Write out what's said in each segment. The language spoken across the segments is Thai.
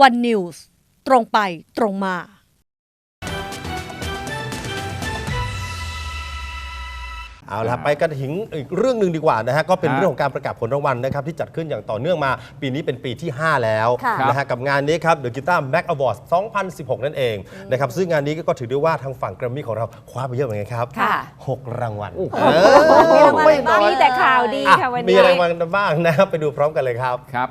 วันนิวส์ตรงไปตรงมา เอาละไปกันถึงอีกเรื่องหนึ่งดีกว่านะฮะก็เป็นฮะเรื่องของการประกาศผลรางวัลนะครับที่จัดขึ้นอย่างต่อเนื่องมา ปีนี้เป็นปีที่ 5 แล้วค่ะนะฮะกับงานนี้ครับ The Guitar Mac Awards 2016 นั่นเองนะครับซึ่งงานนี้ก็ถือได้ว่าทางฝั่งแกรมมี่ของเราคว้าไปเยอะเหมือนกันครับค่ะ หกรางวัลโอ้โหเออมีรางวัลอะไรบ้าง มีแต่ข่าวดีอะค่ะวันมีนี้ รางวัลกันบ้างนะครับไปดูพร้อมกันเลยครับ ครับ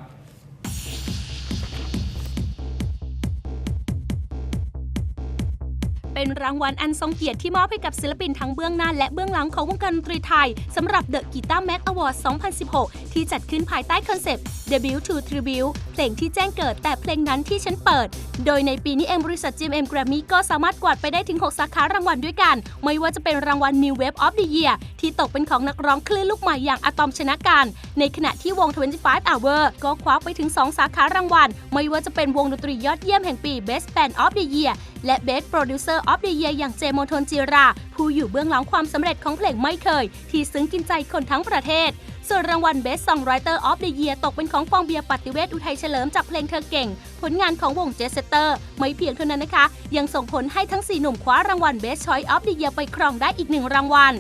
เป็นรางวัลอันทรงเกียรติที่มอบให้กับศิลปินทั้งเบื้องหน้าและเบื้องหลังของวงการดนตรีไทยสำหรับ The Guitar Mag Award 2016 ที่จัดขึ้นภายใต้คอนเซปต์ Debut to Tribute เพลงที่แจ้งเกิดแต่เพลงนั้นที่ฉันเปิด โดยในปีนี้เองบริษัท GMM Grammy ก็สามารถกวาดไปได้ถึง 6 สาขารางวัลด้วยกัน ไม่ว่าจะเป็นรางวัล New Wave of the Year ที่ตกเป็นของนักร้องคลื่นลูกใหม่อย่างอะตอมชนะการ ในขณะที่วง 25 Hour ก็คว้าไปถึง 2 สาขารางวัล ไม่ว่าจะเป็นวงดนตรียอดเยี่ยมแห่งปี Best Band of the Year และ Best Producer of the Year อย่างเจมโมทนจิรา ผู้อยู่เบื้องหลังความสำเร็จของเพลงไม่เคย ที่ซึ้งกินใจคนทั้งประเทศ ส่วนรางวัล Best Songwriter of the Year ตกเป็นของฟองเบียร์ปฏิเวศอุทัยเฉลิมจากเพลงเธอเก่ง ผลงานของวงเจสเตอร์ ไม่เพียงเท่านั้นนะคะ ยังส่งผลให้ทั้ง 4 หนุ่มคว้ารางวัล Best Choice of the Year ไปครองได้อีกหนึ่งรางวัล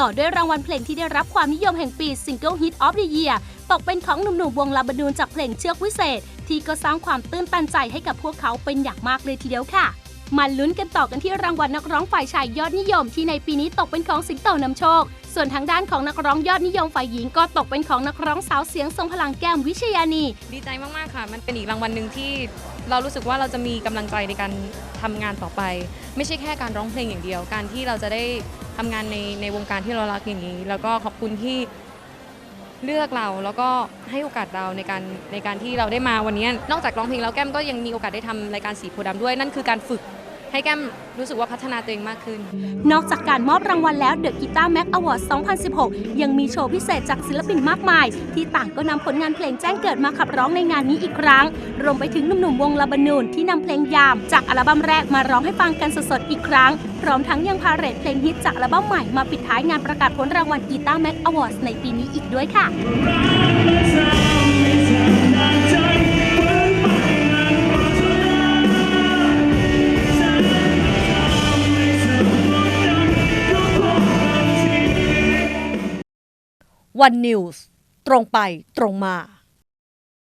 ต่อด้วยรางวัลเพลงที่ได้รับความนิยมแห่งปี Single Hit of the Year ตกเป็นของหนุ่มๆวงลาบานูนจากเพลงเชือกวิเศษ ที่ก็สร้างความตื้นตันใจให้กับพวกเขาเป็นอย่างมากเลยทีเดียวค่ะ มาลุ้นกันต่อกันที่รางวัลนักร้องฝ่ายชายยอดนิยม ที่ในปีนี้ตกเป็นของสิงโตนำโชค ส่วนทางด้านของนักร้องยอดนิยมฝ่ายหญิงก็ตกเป็นของนักร้องสาวเสียงทรงพลังแก้มวิชยานี ดีใจมาก ๆ ค่ะ มันเป็นอีกรางวัลหนึ่งที่เรารู้สึกว่าเราจะมีกำลังใจในการทำงานต่อไป ไม่ใช่แค่การร้องเพลงอย่างเดียว การที่เราจะได้ทำงานในในวงการที่เรารักอย่างนี้ แล้วก็ขอบคุณที่เลือกเราแล้วก็ให้โอกาสเราในการในการที่เราได้มาวันนี้ นอกจากร้องเพลงแล้วแก้มก็ยังมีโอกาสได้ทำรายการสีโพธิ์ดำด้วย นั่นคือการฝึก ให้แก้มรู้สึกว่าพัฒนาตัวเองมากขึ้น นอกจากการมอบรางวัลแล้ว The Guitar Mag Award 2016 ยังมีโชว์พิเศษจากศิลปินมากมาย ที่ต่างก็นำผลงานเพลงแจ้งเกิดมาขับร้องในงานนี้อีกครั้ง รวมไปถึงหนุ่มๆวงลาบานูนที่นำเพลงยาม จากอัลบั้มแรกมาร้องให้ฟังกันสดๆอีกครั้ง พร้อมทั้งยังพาเหรดเพลงฮิตจากอัลบั้มใหม่มาปิดท้ายงานประกาศผลรางวัล Guitar Mag Awards ในปีนี้อีกด้วยค่ะ วันนิวส์ตรงไปตรงมา